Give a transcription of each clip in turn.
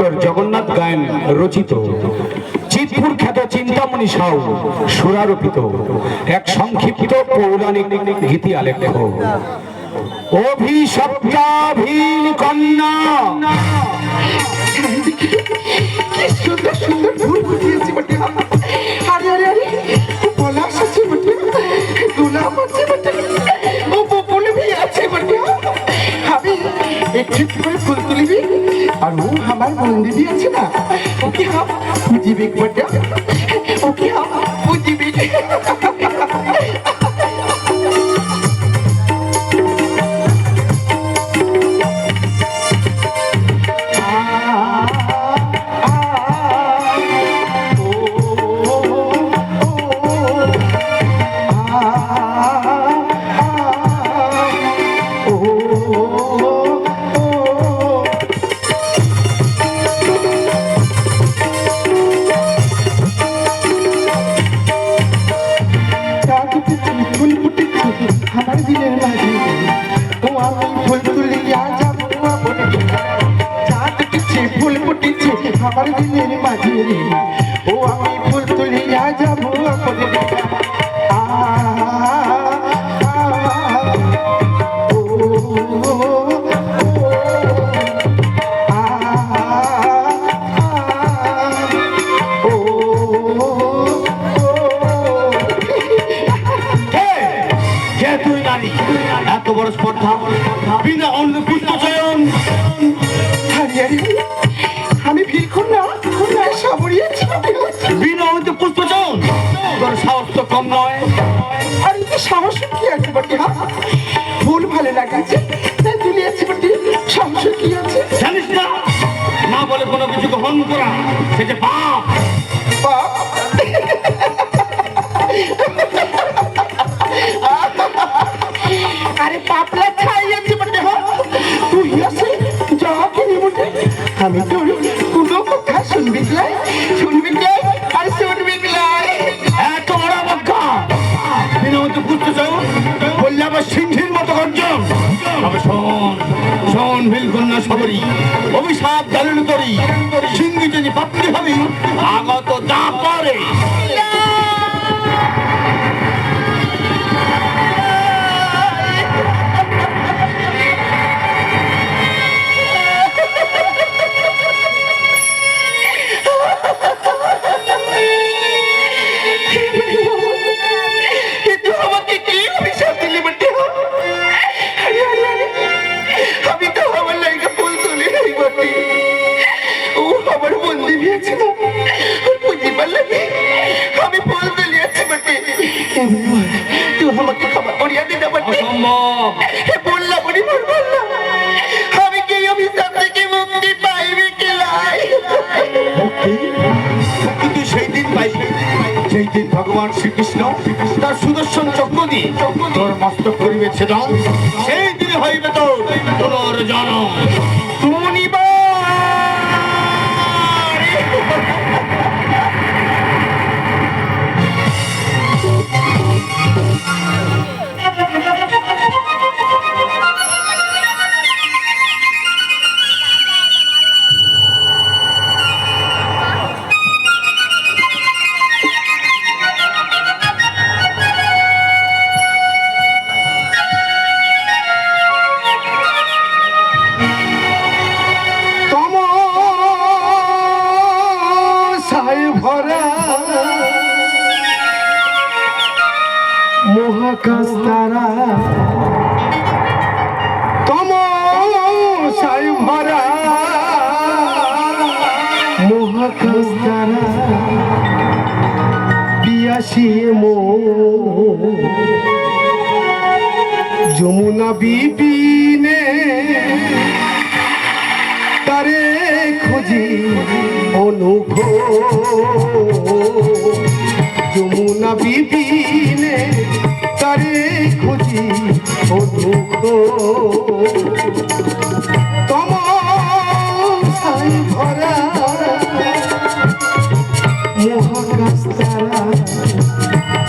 Doctor Jagannath গায়ন রচিত। চিতপুর খ্যাত চিন্তামণি সাউ সুরারোপিত। এক সংক্ষিপ্ত পৌরাণিক গীতি আলেখ্য। অভিশপ্তাভীন কন্যা। সুন্দর সুন্দর বন্দি আছে না। ওকে হাম বুঝিবে বটে? আমার দিনের মাঝে ও আমি ফুল তুলিয়া যাব আপনে বড় স্পর্ধা। বিনা অন্য পুষ্প চয়ন হারিয়ারি আমি ভিড় না সাবরিয়েছি বিনা অন্য পুষ্প চয়ন তোর সাহস তো কম নয়। আর এই সাহস কি আছে বটে ফুল ভালো লাগাচ্ছে। তাই তুলিয়েছি বটে সাহস কি আছে? জানিস না না বলে কোনো কিছু গ্রহণ করা সে যে পাপ? বাপ আরে পাপলা খাইয়েছি বটে তুই আসে, যা কিনি বটে। আমি তোর কোনো কথা শুনবি লাই শুনবি লাই আর শুনবি লাই এত বড় মক্কা বিনা অন্য পুষ্প চয়ন বললে আবার সিংহের মতো গর্জন। তবে শোন শোন ভিলকন্যা সবরি। অভিশাপ দারুণ করি। সিংহ যদি পাত্রী হবি আগত তার সুদর্শন চক্র দিয়ে তোর মস্তক করিবে ছেদন সেই দিনে হইবে তোর তোর জনম। মহাকাশ তারা তমসায় ভরা পিয়াসি মো যমুনা বিপিনে তারে খুঁজি অনুভব। যমুনা বিপিনে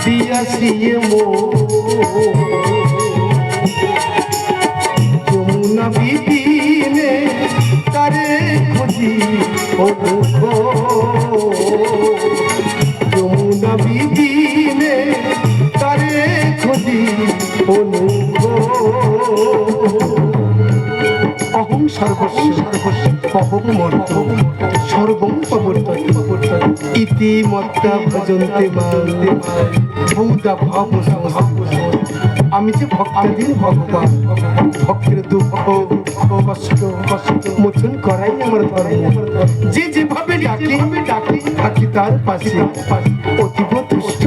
পিয়াসিয়ে মো যমুনা বিপিনে তারে খুঁজি অনুভ মত্তা ভজন্তে বুদা ভাব আমি যে ভক্তাধীন ভগবান। ভক্তের দুঃখ, কষ্ট কষ্ট মোচন করাই আমার ধর্ম। যে যেভাবে ডাকে ডাকে থাকি তার পাশে। অতীব তুষ্ট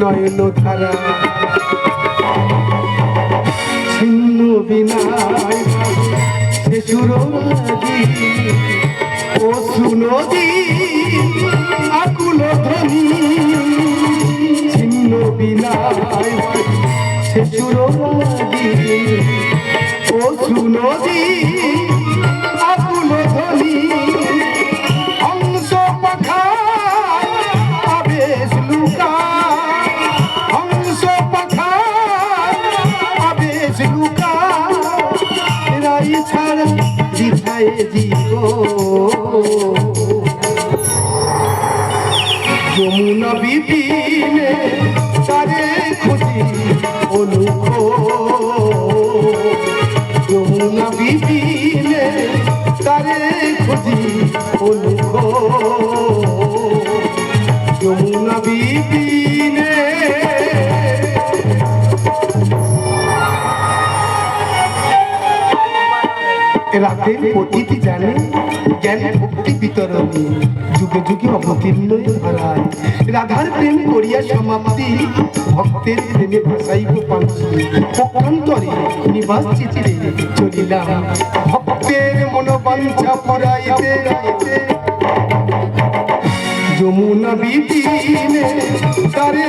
নয়ন ধারা। ছিন্ন বিনায় শিশুর নদী ও সুনদী আকুল ধ্বনি ছিন্ন বিনায় নদী যমুনা বিপিনে তারে খুঁজি অনুখ রাতের প্রতিটি জানে, জ্ঞান ভক্তি বিতরণী যুগে যুগে অবতীর্ণ হারায় রাধার প্রেম করিয়া সমাপ্তি, ভক্তের প্রেমে ভাসাইব পাঞ্চি পক্ষান্তরে নিবাস চিত্রে চলিলাম, ভক্তের মনোবাঞ্ছা পুরাইতে যমুনা বিপিনে তারে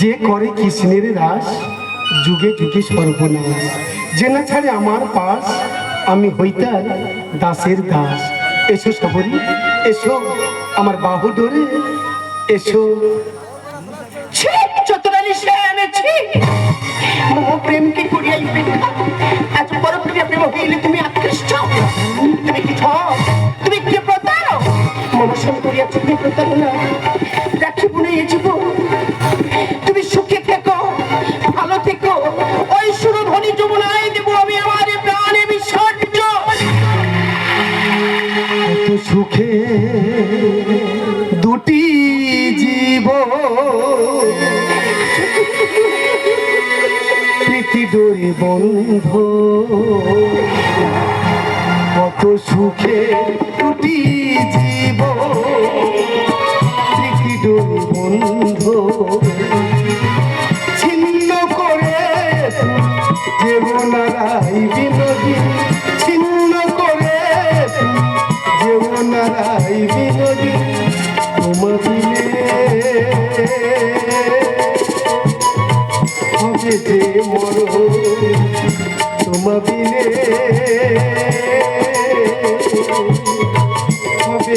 যে করে কৃষ্ণের রাস, যুগে যুগে সর্বনাশ। যে না ছাড়ে আমার পাশ, আমি হইতার দাসের দাস। এসো সবরি এসো আমার বাহু ধরে এসো দুটি জীব প্রীতি ডোরে বন্ধ। কত সুখে দুটি জীব প্রীতি ডোরে বন্ধ। ছিন্ন করে জীবনারাই বিনোদী। ছিন্ন করে জীবনারাই বিনোদী। তোমা দিলে হবে যে মর তোমা দিলে হবে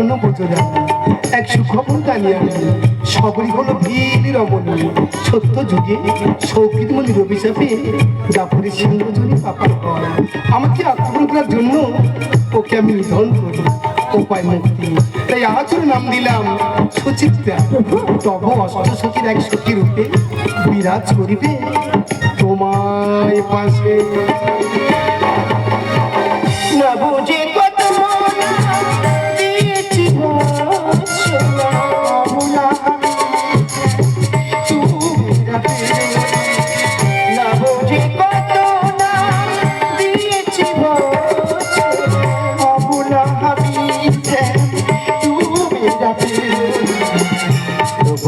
শোনো বোঝরা এক সুখবর জানিয়ে সবরই হলো বীর রমণী। সত্য যুগে সৌকিত মনির অভিশাপে দাপুরের সিংহজনী হয় আমাকে আক্রমণ করার জন্য ওকে আমি নিধন করি, উপায় মুক্তি। তাই আজ ওর নাম দিলাম সুচিত্রা। তব অষ্ট সখীর এক সখী রূপে বিরাজ করিবে তোমায় পাশে। না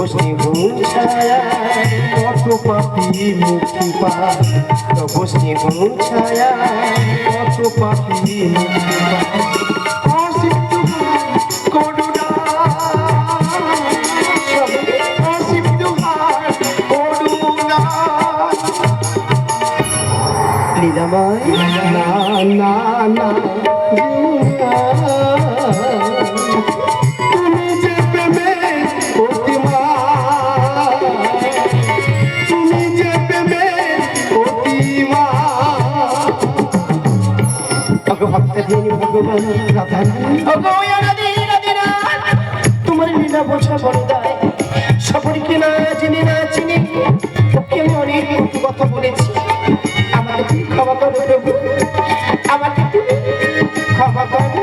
তবু ছায়া কত পাপি মুক্তি পায়। তবু ছায়া কত পাপি মুক্তি পায়। না না ভগবান। তোমার লীলা বোঝা বরদায় সপরিকে না চিনি না চিনি কথা বলেছি আমাকে তুমি ক্ষমা করো প্রভু আমাকে তুমি ক্ষমা করো